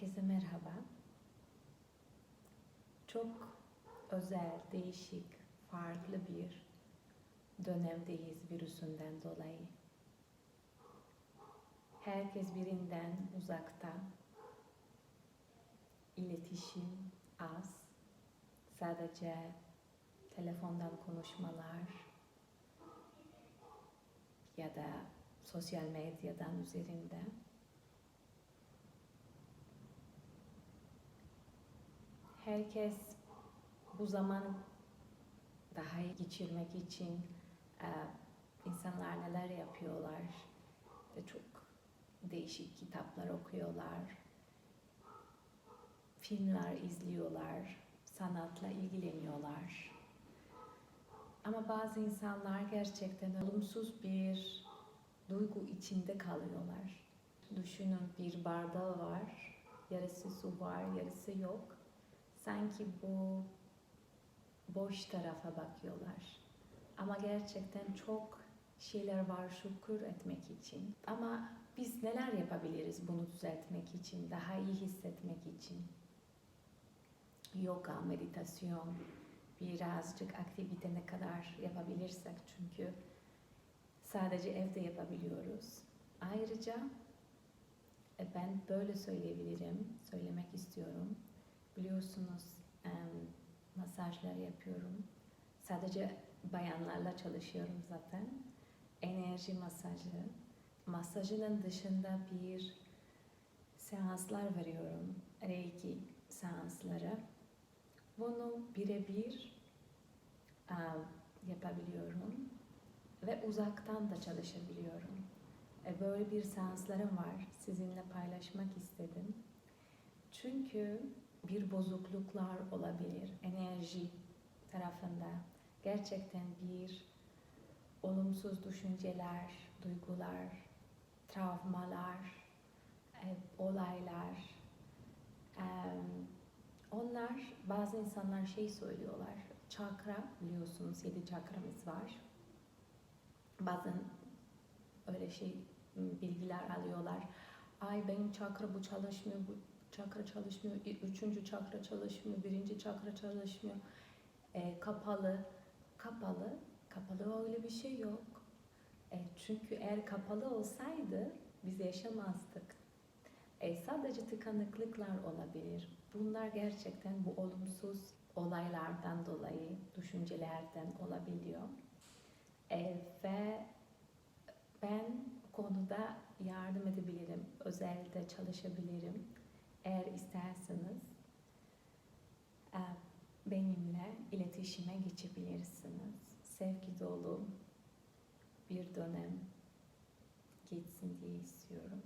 Herkese merhaba. Çok özel, değişik, farklı bir dönemdeyiz virüsünden dolayı. Herkes birinden uzakta. İletişim az. Sadece telefondan konuşmalar ya da sosyal medyadan üzerinde. Herkes bu zaman daha iyi geçirmek için e, insanlar neler yapıyorlar? E, Çok değişik kitaplar okuyorlar, filmler izliyorlar, sanatla ilgileniyorlar. Ama bazı insanlar gerçekten olumsuz bir duygu içinde kalıyorlar. Düşünün bir bardağı var, yarısı su var, yarısı yok. Sanki bu boş tarafa bakıyorlar. Ama gerçekten çok şeyler var şükür etmek için. Ama biz neler yapabiliriz bunu düzeltmek için, daha iyi hissetmek için? Yoga, meditasyon, birazcık aktivite ne kadar yapabilirsek çünkü sadece evde yapabiliyoruz. Ayrıca e, ben böyle söyleyebilirim, söylemek istiyorum. Biliyorsunuz em, masajlar yapıyorum. Sadece bayanlarla çalışıyorum zaten. Enerji masajı. Masajının dışında bir seanslar veriyorum. Reiki seansları. Bunu birebir yapabiliyorum ve uzaktan da çalışabiliyorum. E, Böyle bir seanslarım var. Sizinle paylaşmak istedim. Çünkü bir bozukluklar olabilir enerji tarafında. Gerçekten bir olumsuz düşünceler, duygular, travmalar, e, olaylar. e, Onlar bazı insanlar şey söylüyorlar. Çakra biliyorsunuz yedi çakramız var. Bazen öyle şey bilgiler alıyorlar. Ay benim çakra bu çalışmıyor, bu çakra çalışmıyor, üçüncü çakra çalışmıyor, birinci çakra çalışmıyor. E, kapalı, kapalı, kapalı öyle bir şey yok. E, çünkü eğer kapalı olsaydı biz yaşamazdık. E, sadece tıkanıklıklar olabilir. Bunlar gerçekten bu olumsuz olaylardan dolayı, düşüncelerden olabiliyor. E, ve ben konuda yardım edebilirim, özelde çalışabilirim. Eğer isterseniz e, benimle iletişime geçebilirsiniz. Sevgi dolu bir dönem geçsin diye istiyorum.